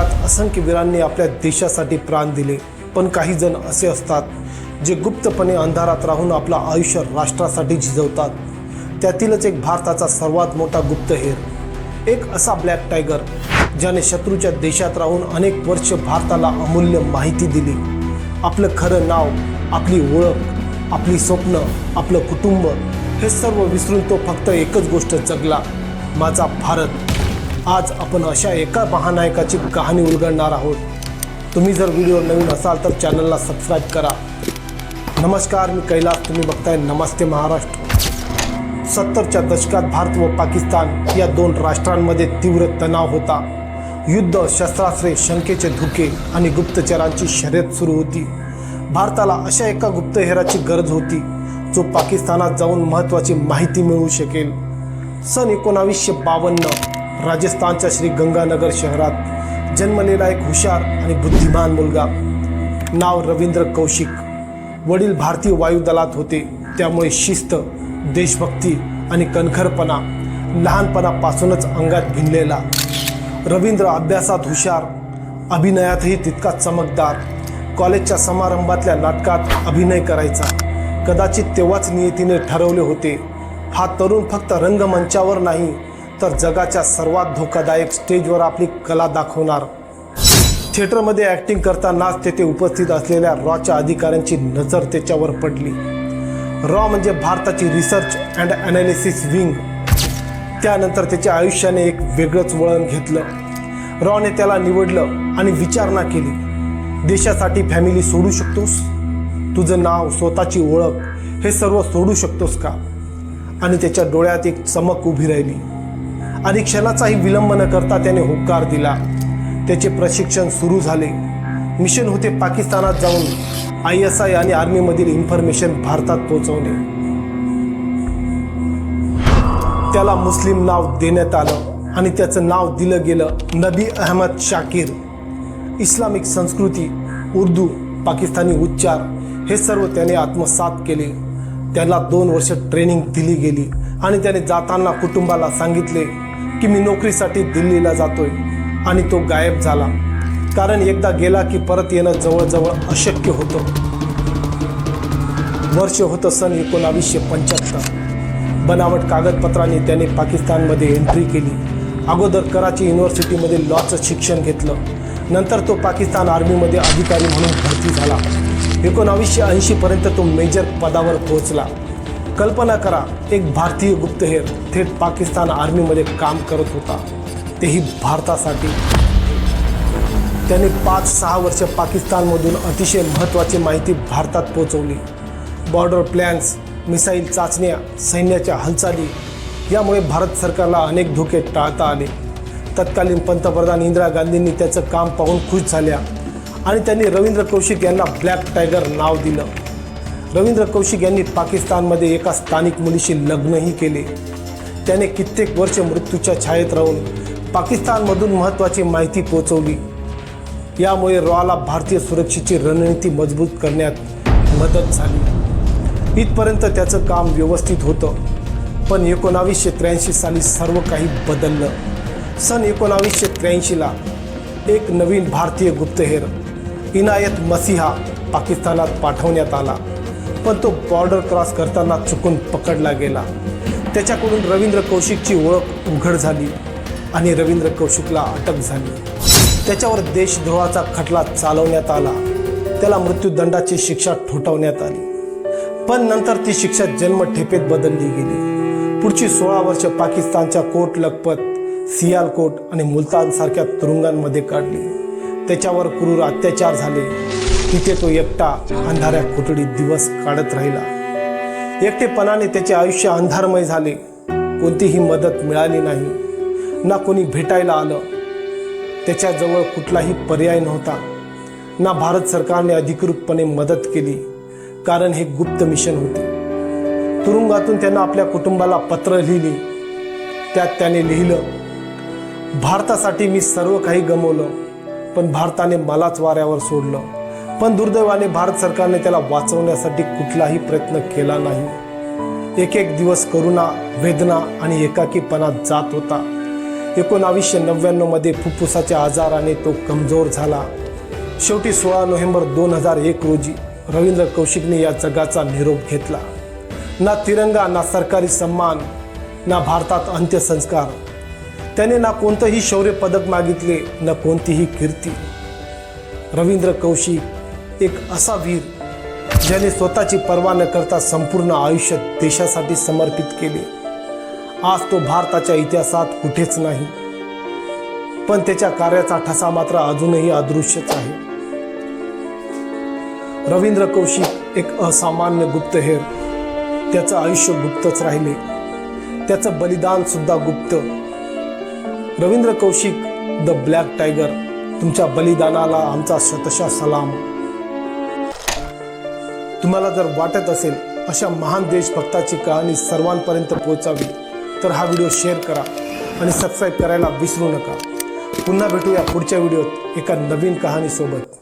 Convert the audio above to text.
असंख्य वीरांनी आपल्या देशासाठी प्राण दिले पण काही जण असे असतात जे गुप्तपणे अंधारात राहून आपलं आयुष्य राष्ट्रासाठी झिजवतात. त्यातीलच एक भारताचा सर्वात मोठा गुप्तहेर एक असा ब्लॅक टायगर ज्याने शत्रूच्या देशात राहून अनेक वर्ष भारताला अमूल्य माहिती दिली. आपलं खरं नाव आपली ओळख आपली स्वप्न आपलं कुटुंब हे सर्व विसरून तो फक्त एकच गोष्ट जगला माझा भारत. आज आपण अशा एका महानायकाची कहाणी उलगडणार आहोत. तुम्ही जर व्हिडिओ नवीन असाल तर चॅनलला सबस्क्राईब करा. नमस्कार मी कैलास. तुम्ही बघताय नमस्ते महाराष्ट्र. सत्तरच्या दशकात भारत व पाकिस्तान या दोन राष्ट्रांमध्ये तीव्र तणाव होता. युद्ध शस्त्रास्त्रे शंकेचे धुके आणि गुप्तचरांची शर्यत सुरू होती. भारताला अशा एका गुप्तहेराची गरज होती जो पाकिस्तानात जाऊन महत्त्वाची माहिती मिळवू शकेल. सन एकोणावीसशे बावन्न राजस्थानच्या श्री गंगानगर शहरात जन्मलेला एक हुशार आणि बुद्धिमान मुलगा. नाव रवींद्र कौशिक. वडील भारतीय वायुदलात होते. त्यामुळे शिस्त देशभक्ती आणि कणखरपणा लहानपणापासूनच अंगात भिनलेला. रवींद्र अभ्यासात हुशार अभिनयातही तितका चमकदार. कॉलेजच्या समारंभातल्या नाटकात अभिनय करायचा. कदाचित तेव्हाच नियतीने ठरवले होते. हा तरुण फक्त रंगमंचावर नाही तर जगाच्या सर्वात धोकादायक स्टेजवर आपली कला दाखवणार. थिएटरमध्ये ॲक्टिंग करतानाच तेथे उपस्थित असलेल्या रॉच्या अधिकाऱ्यांची नजर त्याच्यावर पडली. रॉ म्हणजे भारताची रिसर्च अँड ॲनालिसिस विंग त्यानंतर त्याच्या आयुष्याने एक वेगळंच वळण घेतलं. रॉने त्याला निवडलं आणि विचारणा केली. देशासाठी फॅमिली सोडू शकतोस? तुझं नाव स्वतःची ओळख हे सर्व सोडू शकतोस का? आणि त्याच्या डोळ्यात एक चमक उभी राहिली. आणि क्षणाचाही विलंब न करता त्याने हुकार दिला. त्याचे प्रशिक्षण सुरू झाले. मिशन होते पाकिस्तानात जाऊन आय एस आय आणि आर्मीमधील इन्फॉर्मेशन भारतात पोहोचवणे. त्याला मुस्लिम नाव देण्यात आलं आणि त्याचं नाव दिलं गेलं नबी अहमद शाकीर. इस्लामिक संस्कृती उर्दू पाकिस्तानी उच्चार हे सर्व त्याने आत्मसात केले. त्याला दोन वर्ष ट्रेनिंग दिली गेली आणि त्याने जाताना कुटुंबाला सांगितले की मी नोकरीसाठी दिल्लीला जातोय आणि तो गायब झाला. कारण एकदा गेला की परत येणं जवळजवळ अशक्य होतं. वर्ष होतं सन एकोणावीसशे पंच्याहत्तर. बनावट कागदपत्रांनी त्याने पाकिस्तानमध्ये एंट्री केली. अगोदर कराची युनिव्हर्सिटीमध्ये लॉचं शिक्षण घेतलं. नंतर तो पाकिस्तान आर्मीमध्ये अधिकारी म्हणून भरती झाला. एकोणावीसशे ऐंशीपर्यंत तो मेजर पदावर पोहोचला. कल्पना करा एक भारतीय गुप्तहेर थेट पाकिस्तान आर्मीमध्ये काम करत होता. तेही भारतासाठी. त्याने पाच सहा वर्ष पाकिस्तानमधून अतिशय महत्त्वाची माहिती भारतात पोहोचवली. बॉर्डर प्लॅन्स मिसाईल चाचण्या सैन्याच्या हालचाली यामुळे भारत सरकारला अनेक धोके टाळता आले. तत्कालीन पंतप्रधान इंदिरा गांधींनी त्याचं काम पाहून खुश झाल्या आणि त्यांनी रवींद्र कौशिक यांना ब्लॅक टायगर नाव दिलं. रवींद्र कौशिक यांनी पाकिस्तानमध्ये एका स्थानिक मुलीशी लग्नही केले. त्याने कित्येक वर्ष मृत्यूच्या छायेत राहून पाकिस्तानमधून महत्त्वाची माहिती पोहोचवली. यामुळे रॉला भारतीय सुरक्षेची रणनीती मजबूत करण्यात मदत झाली. इथपर्यंत त्याचं काम व्यवस्थित होतं पण एकोणावीसशे त्र्याऐंशी साली सर्व काही बदललं. सन एकोणावीसशे त्र्याऐंशीला एक नवीन भारतीय गुप्तहेर इनायत मसिहा पाकिस्तानात पाठवण्यात आला. पण तो बॉर्डर क्रॉस करताना चुकून पकडला गेला. त्याच्याकडून रवींद्र कौशिकची ओळख उघड झाली आणि रवींद्र कौशिकला अटक झाली. त्याच्यावर देशद्रोहाचा खटला चालवण्यात आला. त्याला मृत्यूदंडाची शिक्षा ठोठावण्यात आली. पण नंतर ती शिक्षा जन्मठेपेत बदलली गेली. पुढची सोळा वर्ष पाकिस्तानच्या कोट लखपत सियालकोट आणि मुलतानसारख्या तुरुंगांमध्ये काढली. त्याच्यावर क्रूर अत्याचार झाले. तिथे तो एकटा अंधाऱ्या कोठडीत दिवस काढत राहिला. एकटेपणाने त्याचे आयुष्य अंधारमय झाले. कोणतीही मदत मिळाली नाही. ना कोणी भेटायला आलं. त्याच्याजवळ कुठलाही पर्याय नव्हता. ना भारत सरकारने अधिकृतपणे मदत केली. कारण हे गुप्त मिशन होते. तुरुंगातून त्यानं आपल्या कुटुंबाला पत्र लिहिली. त्यात त्याने लिहिलं भारतासाठी मी सर्व काही गमवलं पण भारताने मलाच वाऱ्यावर सोडलं. पण दुर्दैवाने भारत सरकारने त्याला वाचवण्यासाठी कुठलाही प्रयत्न केला नाही. एक एक दिवस करुणा वेदना आणि एकाकीपणा जात होता. एकोणावीसशे नव्याण्णवमध्ये फुफ्फुसाच्या आजाराने तो कमजोर झाला. शेवटी सोळा नोव्हेंबर दोन हजार एक रोजी रवींद्र कौशिकने या जगाचा निरोप घेतला. ना तिरंगा ना सरकारी सन्मान ना भारतात अंत्यसंस्कार. त्याने ना कोणतंही शौर्य पदक मागितले ना कोणतीही कीर्ती. रवींद्र कौशिक एक असा वीर ज्याने स्वतःची पर्वा न करता संपूर्ण आयुष्य देशासाठी समर्पित केले. आज तो भारताच्या इतिहासात कुठेच नाही. पण त्याच्या कार्याचा ठसा मात्र अजूनही अदृश्यच आहे. रवींद्र कौशिक एक असामान्य गुप्तहेर. त्याचं आयुष्य गुप्तच राहिले. त्याचं बलिदान सुद्धा गुप्त. Ravindra Kaushik the black tiger तुमच्या बलिदानाला आमचा शतशा सलाम. तुम्हाला जर वाटत असेल अशा महान देशभक्ताची कहाणी सर्वांपर्यंत पोहोचावी तर हा व्हिडिओ शेअर करा आणि सबस्क्राईब करायला विसरू नका. पुन्हा भेटूया पुढच्या व्हिडिओत एका नवीन कहाणीसोबत.